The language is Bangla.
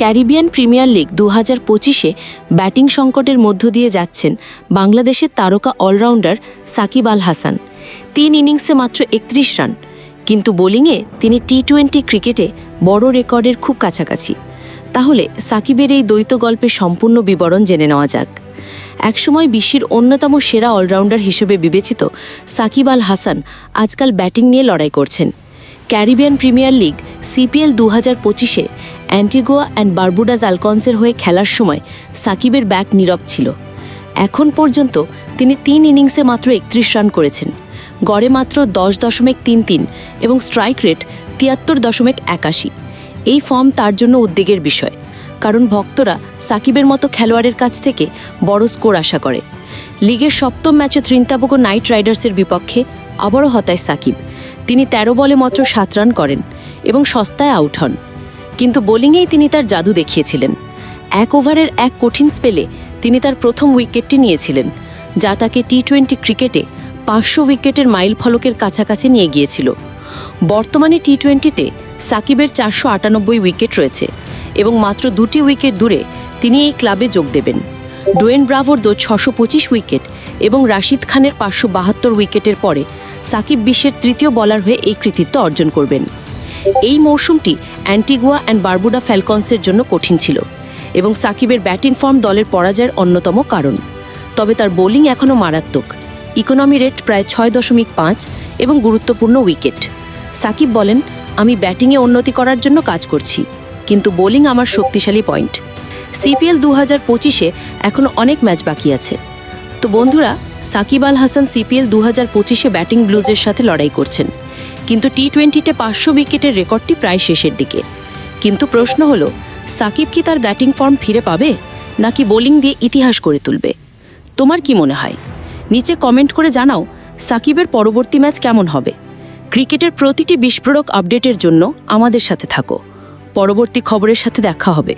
ক্যারিবিয়ান প্রিমিয়ার লিগ দু হাজার পঁচিশে ব্যাটিং সংকটের মধ্য দিয়ে যাচ্ছেন বাংলাদেশের তারকা অলরাউন্ডার সাকিব আল হাসান। তিন ইনিংসে মাত্র একত্রিশ রান, কিন্তু বোলিংয়ে তিনি টি টোয়েন্টি ক্রিকেটে বড় রেকর্ডের খুব কাছাকাছি। তাহলে সাকিবের এই দ্বৈত গল্পের সম্পূর্ণ বিবরণ জেনে নেওয়া যাক। একসময় বিশ্বের অন্যতম সেরা অলরাউন্ডার হিসেবে বিবেচিত সাকিব আল হাসান আজকাল ব্যাটিং নিয়ে লড়াই করছেন। ক্যারিবিয়ান প্রিমিয়ার লিগ সিপিএল দু হাজার পঁচিশে অ্যান্টিগোয়া অ্যান্ড বারবুডাজ আলকনসের হয়ে খেলার সময় সাকিবের ব্যাক নীরব ছিল। এখন পর্যন্ত তিনি তিন ইনিংসে মাত্র একত্রিশ রান করেছেন। গড়ে মাত্র দশ দশমিক তিন তিন এবং স্ট্রাইক রেট তিয়াত্তর দশমিক একাশি। এই ফর্ম তার জন্য উদ্বেগের বিষয়, কারণ ভক্তরা সাকিবের মতো খেলোয়াড়ের কাছ থেকে বড় স্কোর আশা করে। লিগের সপ্তম ম্যাচে ত্রিন্তাবগো নাইট রাইডার্সের বিপক্ষে আবারও হতায় সাকিব। তিনি ১৩ বলে মাত্র সাত রান করেন এবং সস্তায় আউট হন। কিন্তু বোলিংয়েই তিনি তার জাদু দেখিয়েছিলেন। এক ওভারের এক কঠিন স্পেলে তিনি তার প্রথম উইকেটটি নিয়েছিলেন, যা তাকে টি টোয়েন্টি ক্রিকেটে পাঁচশো উইকেটের মাইল ফলকের কাছাকাছি নিয়ে গিয়েছিল। বর্তমানে টি টোয়েন্টিতে সাকিবের চারশো আটানব্বই উইকেট রয়েছে এবং মাত্র দুটি উইকেট দূরে তিনি এই ক্লাবে যোগ দেবেন। ডোয়েন ব্রাভোর দো ছশো পঁচিশ উইকেট এবং রাশিদ খানের পাঁচশো বাহাত্তর উইকেটের পরে সাকিব বিশ্বের তৃতীয় বলার হয়ে এই কৃতিত্ব অর্জন করবেন। এই মৌসুমটি অ্যান্টিগুয়া অ্যান্ড বারবুডা ফ্যালকনসের জন্য কঠিন ছিল এবং সাকিবের ব্যাটিং ফর্ম দলের পরাজয়ের অন্যতম কারণ। তবে তার বোলিং এখনও মারাত্মক। ইকোনমি রেট প্রায় ছয় দশমিক পাঁচ এবং গুরুত্বপূর্ণ উইকেট। সাকিব বলেন, আমি ব্যাটিংয়ে উন্নতি করার জন্য কাজ করছি, কিন্তু বোলিং আমার শক্তিশালী পয়েন্ট। সিপিএল দু হাজার পঁচিশে এখনও অনেক ম্যাচ বাকি আছে। তো বন্ধুরা, সাকিব আল হাসান সিপিএল দু হাজার পঁচিশে ব্যাটিং ব্লুজের সাথে লড়াই করছেন। কিন্তু টি টোয়েন্টিতে পাঁচশো উইকেটের রেকর্ডটি প্রায় শেষের দিকে। কিন্তু প্রশ্ন হলো, সাকিব কি তার ব্যাটিং ফর্ম ফিরে পাবে, নাকি বোলিং দিয়ে ইতিহাস করে তুলবে? তোমার কি মনে হয়? নিচে কমেন্ট করে জানাও, সাকিবের পরবর্তী ম্যাচ কেমন হবে? ক্রিকেটের প্রতিটি বিস্ফোরক আপডেটের জন্য আমাদের সাথে থাকো। পরবর্তী খবরের সাথে দেখা হবে।